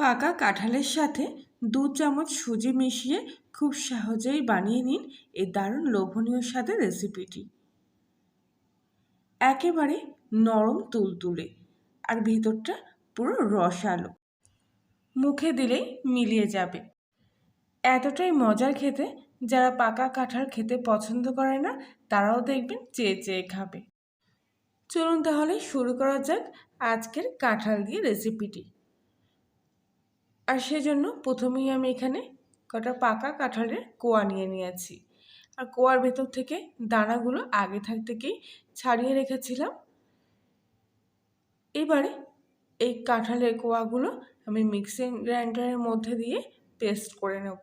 পাকা কাঁঠালের সাথে দু চামচ সুজি মিশিয়ে খুব সহজেই বানিয়ে নিন এই দারুণ লোভনীয় স্বাদের রেসিপিটি। একেবারে নরম তুলতুলে আর ভিতরটা পুরো রসালো। মুখে দিলেই মিলিয়ে যাবে। এতটাই মজার খেতে যারা পাকা কাঁঠাল খেতে পছন্দ করে না, তারাও দেখবেন চেয়ে চেয়ে খাবে। চলুন তাহলে শুরু করা যাক আজকের কাঁঠাল দিয়ে রেসিপিটি। আর সেজন্য প্রথমেই আমি এখানে কটা পাকা কাঁঠালের কোয়া নিয়ে নিয়েছি। আর কোয়ার ভেতর থেকে দানাগুলো আগে থাক থেকেই ছাড়িয়ে রেখেছিলাম। এবারে এই কাঁঠালের কোয়াগুলো আমি মিক্সিং গ্রাইন্ডারের মধ্যে দিয়ে পেস্ট করে নেব।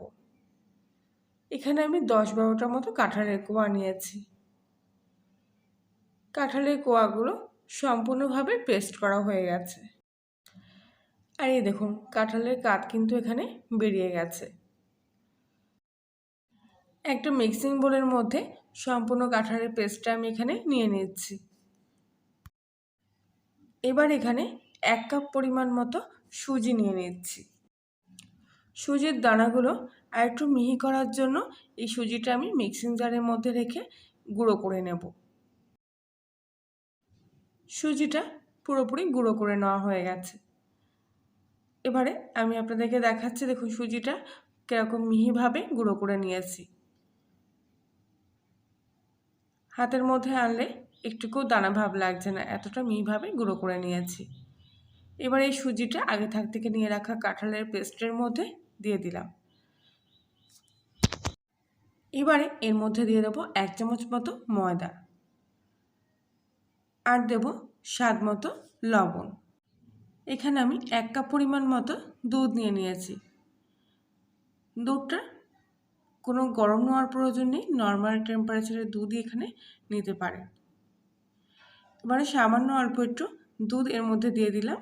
এখানে আমি দশ বারোটার মতো কাঁঠালের কোয়া নিয়েছি। কাঁঠালের কোয়াগুলো সম্পূর্ণভাবে পেস্ট করা হয়ে গেছে। আর এই দেখুন, কাঁঠালের কাঠ কিন্তু এখানে বেরিয়ে গেছে। একটা মিক্সিং বোলের মধ্যে সম্পূর্ণ কাঁঠালের পেস্টটা আমি এখানে নিয়ে নিচ্ছি। এবার এখানে এক কাপ পরিমাণ মতো সুজি নিয়ে নিচ্ছি। সুজির দানাগুলো আর একটু মিহি করার জন্য এই সুজিটা আমি মিক্সিং জারের মধ্যে রেখে গুঁড়ো করে নেব। সুজিটা পুরোপুরি গুঁড়ো করে নেওয়া হয়ে গেছে। এবারে আমি আপনাদেরকে দেখাচ্ছি, দেখুন সুজিটা কীরকম মিহিভাবে গুঁড়ো করে নিয়েছি। হাতের মধ্যে আনলে একটুকুও দানা ভাব লাগছে না, এতটা মিহিভাবে গুঁড়ো করে নিয়েছি। এবার এই সুজিটা আগে থাক থেকে নিয়ে রাখা কাঁঠালের পেস্টের মধ্যে দিয়ে দিলাম। এবারে এর মধ্যে দিয়ে দেবো এক চামচ মতো ময়দা। আর দেব স্বাদ মতো লবণ। এখানে আমি এক কাপ পরিমাণ মতো দুধ নিয়ে নিয়েছি। দুধটা কোনো গরম নেওয়ার প্রয়োজন নেই নর্মাল টেম্পারেচারের দুধই এখানে নিতে পারে এবারে সামান্য অল্প একটু দুধ এর মধ্যে দিয়ে দিলাম।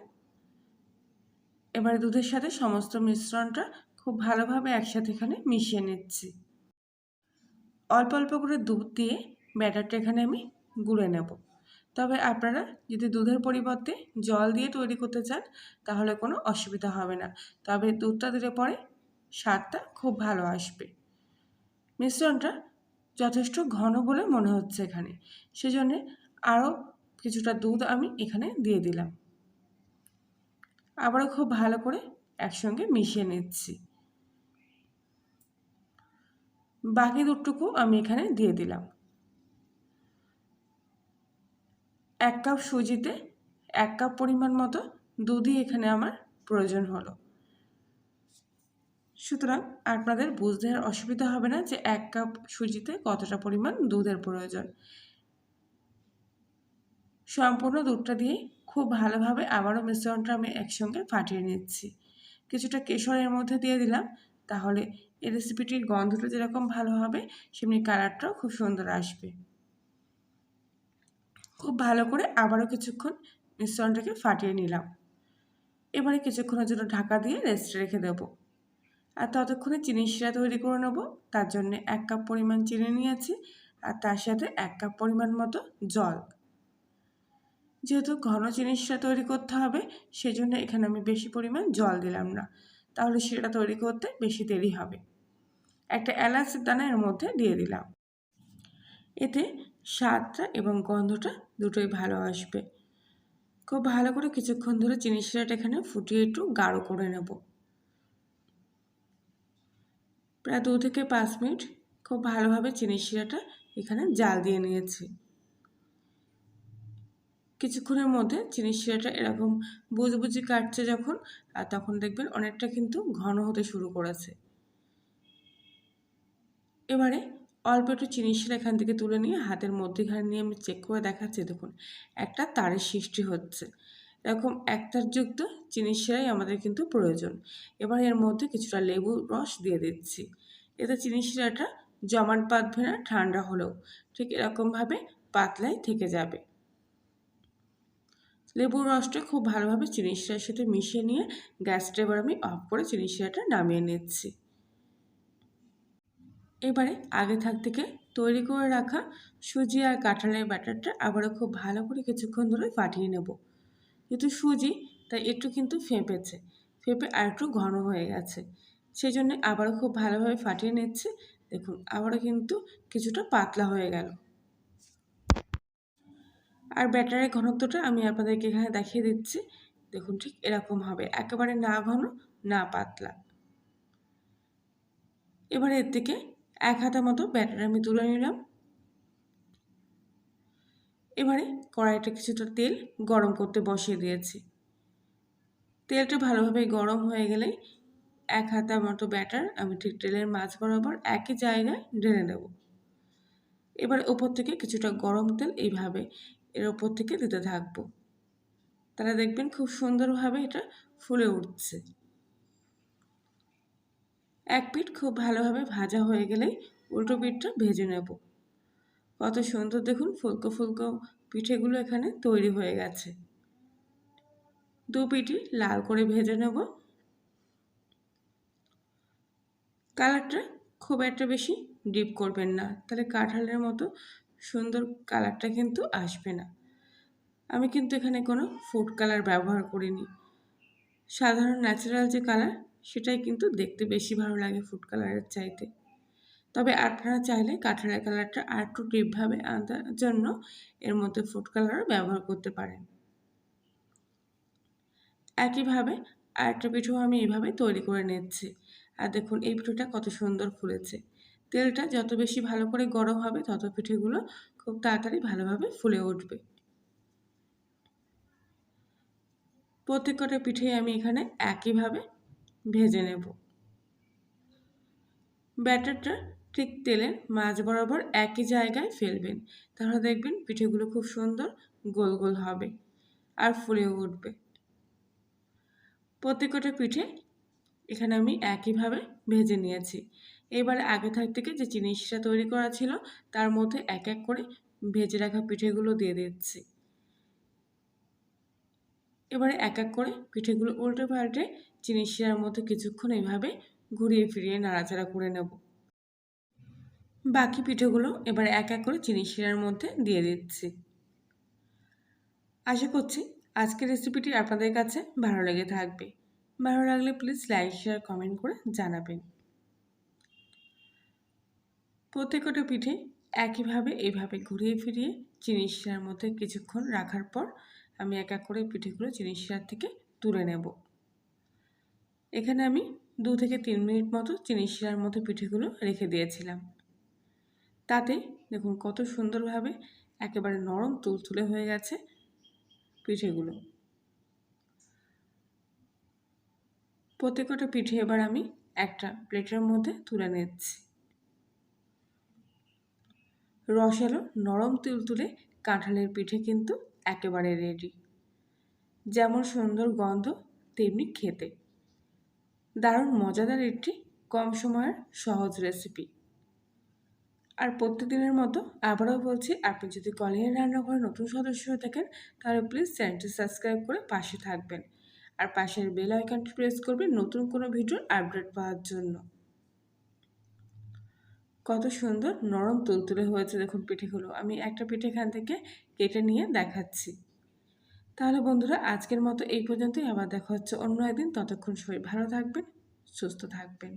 এবারে দুধের সাথে সমস্ত মিশ্রণটা খুব ভালোভাবে একসাথে এখানে মিশিয়ে নিচ্ছি। অল্প অল্প করে দুধ দিয়ে ব্যাটারটা এখানে আমি গুলে নেব। তবে আপনারা যদি দুধের পরিবর্তে জল দিয়ে তৈরি করতে চান, তাহলে কোনো অসুবিধা হবে না। তবে দুধটা দিলে পরে স্বাদটা খুব ভালো আসবে। মিশ্রণটা যথেষ্ট ঘন বলে মনে হচ্ছে এখানে। সেজন্যে আরও কিছুটা দুধ আমি এখানে দিয়ে দিলাম। আবারও খুব ভালো করে একসঙ্গে মিশিয়ে নিচ্ছি। বাকি দুধটুকু আমি এখানে দিয়ে দিলাম। এক কাপ সুজিতে এক কাপ পরিমাণ মতো দুধই এখানে আমার প্রয়োজন হলো। সুতরাং আপনাদের বুঝতে অসুবিধা হবে না যে এক কাপ সুজিতে কতটা পরিমাণ দুধের প্রয়োজন। সম্পূর্ণ দুধটা দিয়ে খুব ভালোভাবে আবারও মিশ্রণটা আমি একসঙ্গে ফাটিয়ে নিচ্ছি। কিছুটা কেশরের মধ্যে দিয়ে দিলাম, তাহলে এই রেসিপিটির গন্ধটা যেরকম ভালো হবে, সেমনি কালারটাও খুব সুন্দর আসবে। খুব ভালো করে আবারও কিছুক্ষণ মিশ্রণটাকে ফাটিয়ে নিলাম। এবারে কিছুক্ষণের জন্য ঢাকা দিয়ে রেস্টে রেখে দেব। আর ততক্ষণে চিনি শিরা তৈরি করে নেব। তার জন্য এক কাপ পরিমাণ চিনি নিয়েছি আর তার সাথে এক কাপ পরিমাণ মতো জল। যেহেতু ঘন চিনি শিরা তৈরি করতে হবে, সেজন্য এখানে আমি বেশি পরিমাণ জল দিলাম না। তাহলে সেটা তৈরি করতে বেশি দেরি হবে। একটা এলাচের দানা এর মধ্যে দিয়ে দিলাম। এতে স্বাদটা এবং গন্ধটা দুটোই ভালো আসবে। খুব ভালো করে কিছুক্ষণ ধরে চিনি শিরাটা এখানে ফুটিয়ে একটু গাঢ় করে নেব। প্রায় দু থেকে পাঁচ মিনিট খুব ভালোভাবে চিনি শিরাটা এখানে জাল দিয়ে নিয়েছি। কিছুক্ষণের মধ্যে চিনি শিরাটা এরকম বুঝবুঝি কাটছে যখন, আর তখন দেখবেন অনেকটা কিন্তু ঘন হতে শুরু করেছে। এবারে অল্প একটু চিনি শিরা এখান থেকে তুলে নিয়ে হাতের মধ্যেখানে নিয়ে আমি চেক করে দেখাচ্ছি, দেখুন। একটা তারের সৃষ্টি হচ্ছে। এরকম একতারযুক্ত চিনি শিরাই আমাদের কিন্তু প্রয়োজন। এবার এর মধ্যে কিছুটা লেবু রস দিয়ে দিচ্ছি। এতে চিনি শিরাটা জমাট বাঁধবে না, ঠান্ডা হলেও। ঠিক এরকমভাবে পাতলাই থেকে যাবে। লেবুর রসটা খুব ভালোভাবে চিনি শিরার সাথে মিশিয়ে নিয়ে গ্যাসটা এবার আমি অফ করে চিনি শিরাটা নামিয়ে নিচ্ছি। এবারে আগে থাক থেকে তৈরি করে রাখা সুজি আর কাঁঠালের ব্যাটারটা আবারও খুব ভালো করে কিছুক্ষণ ধরে ফাটিয়ে নেব। যেহেতু সুজি, তাই একটু কিন্তু ফেঁপেছে, ফেঁপে আর একটু ঘন হয়ে গেছে। সেই জন্য আবারও খুব ভালোভাবে ফাটিয়ে নিচ্ছে। দেখুন, আবারও কিন্তু কিছুটা পাতলা হয়ে গেল। আর ব্যাটারের ঘনত্বটা আমি আপনাদেরকে এখানে দেখিয়ে দিচ্ছি। দেখুন, ঠিক এরকম হবে। একেবারে না ঘন, না পাতলা। এবারে এর থেকে এক হাতা মতো ব্যাটার আমি তুলে নিলাম। এবারে কড়াইটা কিছুটা তেল গরম করতে বসিয়ে দিয়েছি। তেলটা ভালোভাবে গরম হয়ে গেলে এক হাতা মতো ব্যাটার আমি ঠিক তেলের মাছ বরাবর একই জায়গায় ঢেলে দেব এবার ওপর থেকে কিছুটা গরম তেল এইভাবে এর ওপর থেকে দিতে থাকব। তারা দেখবেন খুব সুন্দরভাবে এটা ফুলে উঠছে। এক পিঠ খুব ভালোভাবে ভাজা হয়ে গেলেই উল্টো পিঠটা ভেজে নেব। কত সুন্দর দেখুন ফুলকো ফুলকো পিঠেগুলো এখানে তৈরি হয়ে গেছে। দু পিঠি লাল করে ভেজে নেব। কালারটা খুব একটা বেশি ডিপ করবেন না, তাহলে কাঁঠালের মতো সুন্দর কালারটা কিন্তু আসবে না। আমি কিন্তু এখানে কোনো ফুড কালার ব্যবহার করিনি। সাধারণ ন্যাচারাল যে কালার সেটাই কিন্তু দেখতে বেশি ভালো লাগে ফুড কালারের চাইতে। তবে আপনারা চাইলে কাঁঠালের কালারটা আর একটু ডিপভাবে আনার জন্য এর মধ্যে ফুড কালারও ব্যবহার করতে পারেন। একইভাবে আরেকটা পিঠেও আমি এইভাবে তৈরি করে নিচ্ছি। আর দেখুন, এই পিঠেটা কত সুন্দর ফুলেছে। তেলটা যত বেশি ভালো করে গরম হবে, তত পিঠেগুলো খুব তাড়াতাড়ি ভালোভাবে ফুলে উঠবে। প্রত্যেকটা পিঠে আমি এখানে একইভাবে ভেজে নেব। ব্যাটারটা ঠিক তেলের মাছ বরাবর একই জায়গায় ফেলবেন। তাহলে দেখবেন পিঠেগুলো খুব সুন্দর গোল গোল হবে আর ফুলেও উঠবে। প্রত্যেকটা পিঠে এখানে আমি একইভাবে ভেজে নিয়েছি। এবার আগে থাক থেকে যে জিনিসটা তৈরি করা ছিল, তার মধ্যে এক এক করে ভেজে রাখা পিঠেগুলো দিয়ে দিচ্ছি। এবারে এক এক করে পিঠেগুলো উল্টে পাল্টে চিনি শিরার মধ্যে কিছুক্ষণ এইভাবে ঘুরিয়ে ফিরিয়ে নাড়াচাড়া করে নেব। বাকি পিঠেগুলো এবার এক এক করে চিনি শিরার মধ্যে দিয়ে দিচ্ছি। আশা করছি আজকের রেসিপিটি আপনাদের কাছে ভালো লেগে থাকবে। ভালো লাগলে প্লিজ লাইক, শেয়ার, কমেন্ট করে জানাবেন। প্রত্যেকটা পিঠে একইভাবে এইভাবে ঘুরিয়ে ফিরিয়ে চিনি শিরার মধ্যে কিছুক্ষণ রাখার পর আমি এক এক করে পিঠেগুলো চিনি শিরার থেকে তুলে নেব। এখানে আমি দু থেকে তিন মিনিট মতো চিনি শিরার মধ্যে পিঠেগুলো রেখে দিয়েছিলাম। তাতে দেখুন কত সুন্দরভাবে একেবারে নরম তুলতুলে হয়ে গেছে পিঠেগুলো। প্রত্যেকটা পিঠে এবার আমি একটা প্লেটের মধ্যে তুলে নিচ্ছি। রসালো নরম তুলতুলে কাঁঠালের পিঠে কিন্তু একেবারে রেডি যেমন সুন্দর গন্ধ, তেমনি খেতে। দারুণ মজাদার একটি কম সময়ের সহজ রেসিপি আর প্রত্যেকদিনের মতো আবারও বলছি, আপনি যদি কলিয়ার রান্নাঘরে নতুন সদস্য হয়ে থাকেন, তাহলে প্লিজ চ্যানেলটি সাবস্ক্রাইব করে পাশে থাকবেন। আর পাশের বেল আইকনটি প্রেস করবেন নতুন কোনো ভিডিওর আপডেট পাওয়ার জন্য। কত সুন্দর নরম তুলতুলে হয়েছে দেখুন পিঠেগুলো। আমি একটা পিঠে এখান থেকে কেটে নিয়ে দেখাচ্ছি। তাহলে বন্ধুরা, আজকের মতো এই পর্যন্তই। আবার দেখা হচ্ছে অন্য একদিন। ততক্ষণ সবাই ভালো থাকবেন, সুস্থ থাকবেন।